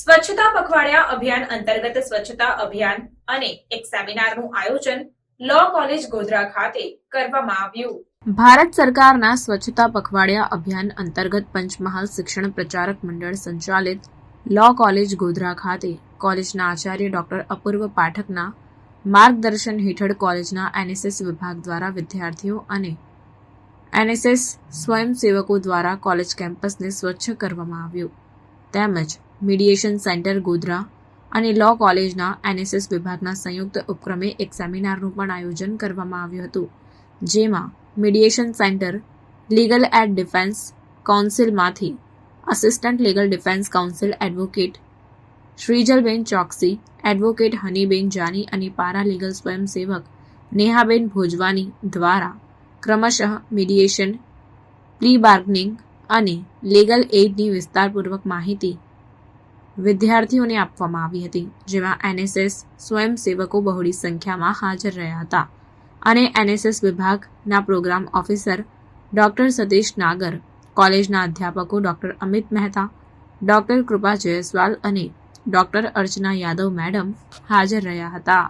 સ્વચ્છતા પખવાડિયા અભિયાન અંતર્ગત સ્વચ્છતા અભિયાન અને એક સેમિનારનું આયોજન લો કોલેજ ગોધરા ખાતે કરવામાં આવ્યું. ભારત સરકારના સ્વચ્છતા પખવાડિયા અભિયાન અંતર્ગત પંચમહાલ શિક્ષણ પ્રચારક મંડળ સંચાલિત લો કોલેજ ગોધરા ખાતે કોલેજના આચાર્ય ડોક્ટર અપૂર્વ પાઠકના માર્ગદર્શન હેઠળ કોલેજના એનએસએસ વિભાગ દ્વારા વિદ્યાર્થીઓ અને એનએસએસ સ્વયંસેવકો દ્વારા કોલેજ કેમ્પસને સ્વચ્છ કરવામાં આવ્યું. તેમજ મીડિયેશન સેન્ટર ગોધરા અને લો કોલેજના એનએસએસ વિભાગના સંયુક્ત ઉપક્રમે એક સેમિનારનું પણ આયોજન કરવામાં આવ્યું હતું, જેમાં mediation centre legal aid defence કાઉન્સિલમાંથી assistant legal defence council advocate શ્રીજલબેન Choksi advocate હનીબેન Jani અને પારા લીગલ સ્વયંસેવક નેહાબેન ભોજવાની દ્વારા ક્રમશઃ મીડિયેશન પ્રી બાર્ગનિંગ અને લીગલ એડની વિસ્તારપૂર્વક માહિતી વિદ્યાર્થીઓને આપવામાં આવી હતી, જેમાં એનએસએસ સ્વયંસેવકો બહોળી સંખ્યામાં હાજર રહ્યા હતા. અને એનએસએસ વિભાગના programme officer doctor Satish Nagar, કોલેજના અધ્યાપકો ડૉક્ટર અમિત મહેતા, ડૉક્ટર કૃપા જયસ્વાલ અને ડૉક્ટર અર્ચના યાદવ મેડમ હાજર રહ્યા હતા.